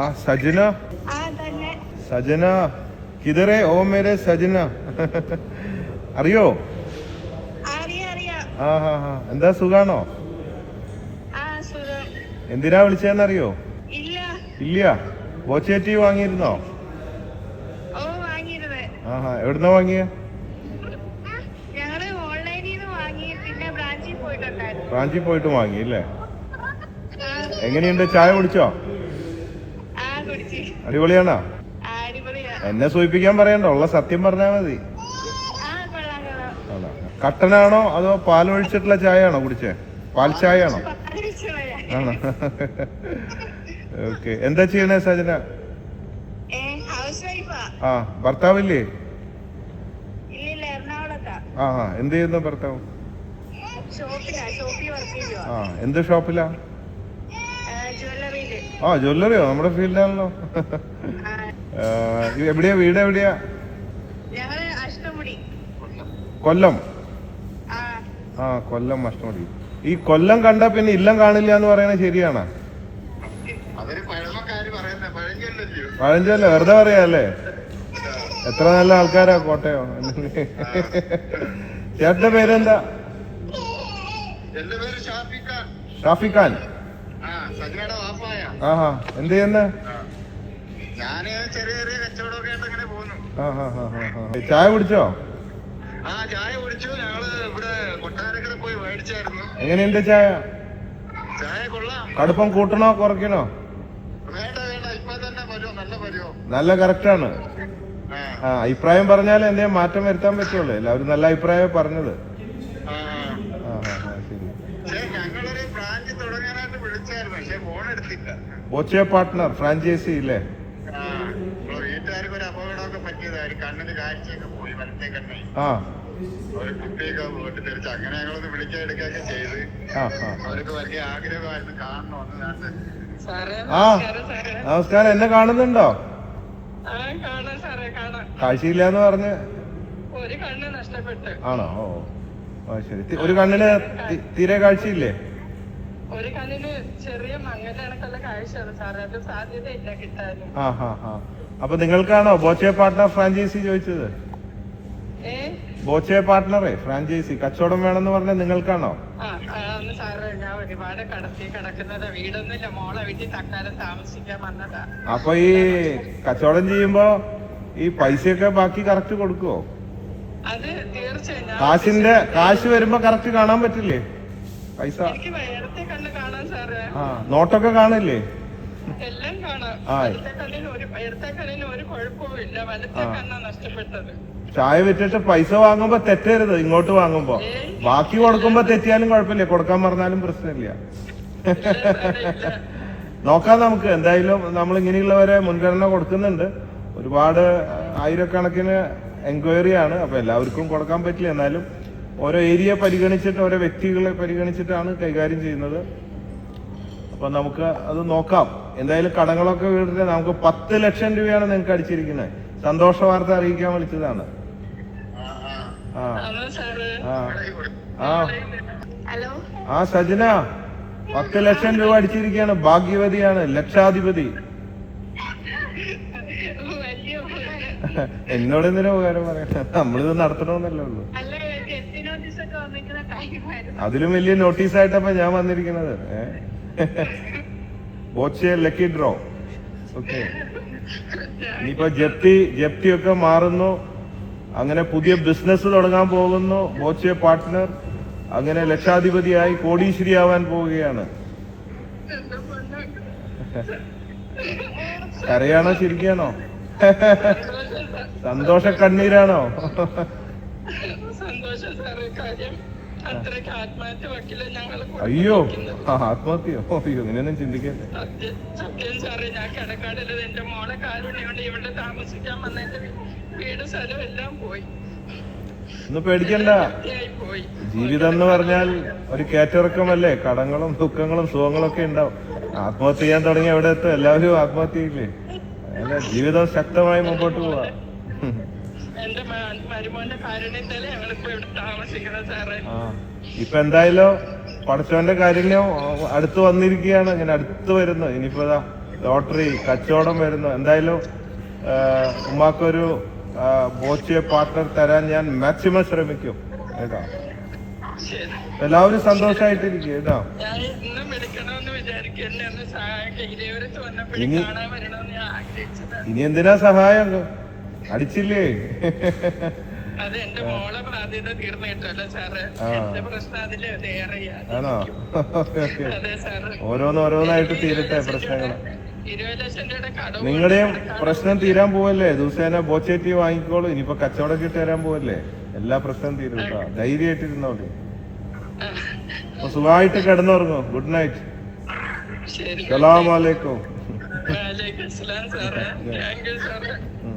ആ സജന? സജന കിതറേ ഓ മേരെ സജന. അറിയോ? ആ ഹാ ഹാ. എന്താ സുഖാണോ? എന്തിനാ വിളിച്ചതെന്നറിയോ? ഇല്ല. ബോച്ചേറ്റി വാങ്ങിയിരുന്നോ? ഓ വാങ്ങിയിരുന്നത് ആ ഹാ. എവിടുന്നാ വാങ്ങിയ? ബ്രാഞ്ചിൽ പോയിട്ട് വാങ്ങി അല്ലേ എങ്ങനെയുണ്ട്? ചായ കുടിച്ച്? അടിപൊളിയാണോ? അടിപൊളിയാ. എന്നെ സൂചിപ്പിക്കാൻ പറയണ്ട ഉള്ള സത്യം പറഞ്ഞാ മതി? കട്ടനാണോ അതോ പാൽ ഒഴിച്ചിട്ടുള്ള ചായ ആണോ കുടിച്ചേ പാൽ ചായ. ആണോ? ആണോ ഓക്കെ. എന്താ ചെയ്യണേ സജന? ആ ഭർത്താവില്ലേ? ആ എന്ത് ചെയ്യുന്നു ഭർത്താവ്? ആ എന്ത് ഷോപ്പിലാ? ആ ജ്വല്ലറിയോ? നമ്മുടെ ഫീൽഡാണല്ലോ എവിടെയാ വീട് എവിടെയാ? കൊല്ലം. ആ. ആ കൊല്ലം അഷ്ടമുടി. ഈ കൊല്ലം കണ്ട പിന്നെ ഇല്ലം കാണില്ല എന്ന് പറയണത് ശരിയാണ്? പഴഞ്ചൊല്ല വെറുതെ പറയാല്ലേ എത്ര നല്ല ആൾക്കാരാ കോട്ടയോ. ചേട്ടന്റെ പേരെന്താ? എന്റെ ആഹാ എന്ത് ചെയ്യുന്ന? ചായ കുടിച്ചോ? ചായ കുടിച്ചു. ഞങ്ങൾ ഇവിടെ കൊട്ടാരക്കര പോയി മേടിച്ചായിരുന്നു. എങ്ങനെയുണ്ട് ചായ? ചായ കൊള്ളാം. കടുപ്പം കൂട്ടണോ കുറയ്ക്കണോ? നല്ല കറക്റ്റാണ്. ആ. അഭിപ്രായം പറഞ്ഞാൽ എന്തെങ്കിലും മാറ്റം വരുത്താൻ പറ്റുള്ളൂ. എല്ലാവരും നല്ല അഭിപ്രായം പറഞ്ഞത്. ബോച്ചെ പാർട്ട്ണർ ഫ്രാഞ്ചൈസി ഇല്ലേ? ആ വീട്ടുകാർക്ക് ഒരു അപകടമൊക്കെ പറ്റിയതായിരുന്നു കണ്ണിന് കാഴ്ചയൊക്കെ പോയി വലത്തെ കണ്ണേ. ആ. ഒരു കുട്ടിയൊക്കെ വീട്ടിൽ തിരിച്ച് അങ്ങനെ ഞങ്ങളൊന്ന് വിളിക്കാൻ എടുക്കുകയൊക്കെ ചെയ്ത്. ആ ആ. അവർക്ക് വലിയ ആഗ്രഹമായിരുന്നു കണ്ട് ആ. നമസ്കാരം സാറേ. നമസ്കാരം. എന്നെ കാണുന്നുണ്ടോ? ആ കാണാം സാറേ കാണാം. കാഴ്ചയില്ല എന്ന് പറഞ്ഞ്. ഒരു കണ്ണ് നഷ്ടപ്പെട്ട്. ആണോ? ഓ ശരി. ഒരു കണ്ണിന് തീരെ കാഴ്ചയില്ലേ? ഒരു കണ്ണിന് ചെറിയ മങ്ങലണക്കുള്ള കാഴ്ചയാണ് സാറേ. അത് സാധ്യതയില്ല കിട്ടാനും. ആ ഹാ ഹാ. അപ്പൊ നിങ്ങൾക്കാണോ ബോച്ചെ പാർട്ട്ണർ ഫ്രാഞ്ചൈസി ചോദിച്ചത്? ഏ? ബോച്ചെ പാർട്ട്ണറെ ഫ്രാഞ്ചൈസി കച്ചവടം വേണമെന്ന് പറഞ്ഞ നിങ്ങൾക്കാണോ? ആ ആ, ഒന്ന് സാറേ ഞാൻ ഒരുപാട് കടത്തി കിടക്കുന്നത് വീടൊന്നുമില്ല. മോളെ വീട്ടിൽ തക്കാലം താമസിക്കാൻ വന്നതാ. അപ്പൊ ഈ കച്ചവടം ചെയ്യുമ്പോ ഈ പൈസയൊക്കെ ബാക്കി കറക്റ്റ് കൊടുക്കുവോ? അത് തീർച്ചയായും. ഞാൻ കാശിന്റെ കാശ് വരുമ്പോ കറക്റ്റ് കാണാൻ പറ്റില്ലേ? പൈസ. ആ നോട്ടൊക്കെ കാണില്ലേ? എല്ലാം കാണാം. ഒരു വലത്തെ. കണ്ണാ നഷ്ടപ്പെട്ടത്. ചായ വിറ്റിട്ട് പൈസ വാങ്ങുമ്പോ തെറ്റരുത് ഇങ്ങോട്ട് വാങ്ങുമ്പോ. ബാക്കി കൊടുക്കുമ്പോ തെറ്റിയാലും കുഴപ്പമില്ല. കൊടുക്കാൻ പറഞ്ഞാലും പ്രശ്നമില്ല. നോക്കാം നമുക്ക്. എന്തായാലും നമ്മൾ ഇങ്ങനെയുള്ളവരെ മുൻഗണന കൊടുക്കുന്നുണ്ട്. ഒരുപാട് ആയിരക്കണക്കിന് എൻക്വയറി ആണ് അപ്പൊ എല്ലാവർക്കും കൊടുക്കാൻ പറ്റില്ല എന്നാലും ഓരോ ഏരിയ പരിഗണിച്ചിട്ട് ഓരോ വ്യക്തികളെ പരിഗണിച്ചിട്ടാണ് കൈകാര്യം ചെയ്യുന്നത്. അപ്പൊ നമുക്ക് അത് നോക്കാം. എന്തായാലും കടങ്ങളൊക്കെ വീടിട്ട് നമുക്ക് പത്ത് ലക്ഷം രൂപയാണ് നിങ്ങൾക്ക് അടിച്ചിരിക്കുന്നത്. സന്തോഷ വാർത്ത അറിയിക്കാൻ വിളിച്ചതാണ്. ആ, ആ. ആ. സജന. പത്ത് ലക്ഷം രൂപ അടിച്ചിരിക്കുകയാണ്. ഭാഗ്യവതിയാണ്. ലക്ഷാധിപതി. എന്നോട് എന്തിനാ ഉപകാരം പറയാം? നമ്മളിത് നടത്തണമെന്നല്ലേ ഉള്ളൂ അല്ല ജപ്തി നോട്ടീസ് ഒക്കെ വന്നിരിക്കുന്ന ടൈമായിരുന്നു അതിലും വലിയ നോട്ടീസ് നോട്ടീസായിട്ടപ്പോ ഞാൻ വന്നിരിക്കുന്നത്. ബോച്ചെ ലക്കി ഡ്രോ ഓക്കെ ഇനിയിപ്പോ ജപ്തി ജപ്തി ഒക്കെ മാറുന്നു. അങ്ങനെ പുതിയ ബിസിനസ് തുടങ്ങാൻ പോകുന്നു. ബോച്ചിയ പാർട്ട്ണർ അങ്ങനെ ലക്ഷാധിപതിയായി കോടീശ്വരി ആവാൻ പോവുകയാണ്. കരയാണോ ചിരിക്കാണോ? സന്തോഷം കണ്ണീരാണോ സന്തോഷം അത്രയ്ക്ക് വക്കില്ല ഞങ്ങൾ അയ്യോ ആത്മഹത്യയോ അയ്യോ ഇങ്ങനെയൊന്നും ചിന്തിക്കല്ലേ സത്യം സത്യം സാറേ ഞാൻ എന്റെ മോളെ ഇവിടെ താമസിക്കാൻ വന്ന എന്റെ വീട് സ്ഥലം എല്ലാം പോയി. ഒന്ന് പേടിക്കണ്ട. ജീവിതം എന്ന് പറഞ്ഞാൽ ഒരു കയറ്റിറക്കമല്ലേ? കടങ്ങളും ദുഃഖങ്ങളും സുഖങ്ങളും ഒക്കെ ഉണ്ടാവും. ആത്മഹത്യ ചെയ്യാൻ തുടങ്ങി എവിടെ എത്തും. എല്ലാവരും ആത്മഹത്യ ഇല്ലേ അല്ല ജീവിതം ശക്തമായി മുമ്പോട്ട് പോവാ. എന്റെ മരുമോന്റെ കാരുണ്യത്തിൽ ഞങ്ങളിപ്പോ ഇവിടെ താമസിക്കണം സാറേ. ഇപ്പൊ എന്തായാലും പഠിച്ചവന്റെ കാരുണ്യം അടുത്ത് വന്നിരിക്കുകയാണ്. ഇങ്ങനെ അടുത്ത് വരുന്നു. ഇനിയിപ്പോ ലോട്ടറി കച്ചവടം വരുന്നു. എന്തായാലും ഉമ്മാക്കൊരു ബോച്ചിയെ ബോച്ചെ പാർട്ട്ണർ തരാൻ ഞാൻ മാക്സിമം ശ്രമിക്കും. കേട്ടോ? എല്ലാവരും സന്തോഷമായിട്ടിരിക്കും കേട്ടോ? ഇനി- ഇനി എന്തിനാ സഹായം? അടിച്ചില്ലേ? അത് എന്റെ മോളെ ബാധ്യത തീർന്നു കിട്ടുമല്ലോ സാറ്. ആ. എന്റെ പ്രശ്നം അതിൽ വേറെയാ ആണോ? ഓരോന്ന് ഓരോന്നായിട്ട് തീരട്ടെ പ്രശ്നങ്ങൾ നിങ്ങളുടെയും പ്രശ്നം തീരാൻ പോവല്ലേ? ദിവസേന ബോച്ചേറ്റി വാങ്ങിക്കോളൂ. ഇനിയിപ്പോ കച്ചവടം കിട്ടി തരാൻ പോവല്ലേ? എല്ലാ പ്രശ്നം തീരും കേട്ടോ ധൈര്യമായിട്ടിരുന്നോളൂ. അപ്പൊ സുഖമായിട്ട് കിടന്നുറങ്ങോ. ഗുഡ് നൈറ്റ് സലാം അലൈക്കും. വാലേക്കും അസ്സലാം സാറേ. താങ്ക് യു സാറേ. ഉം.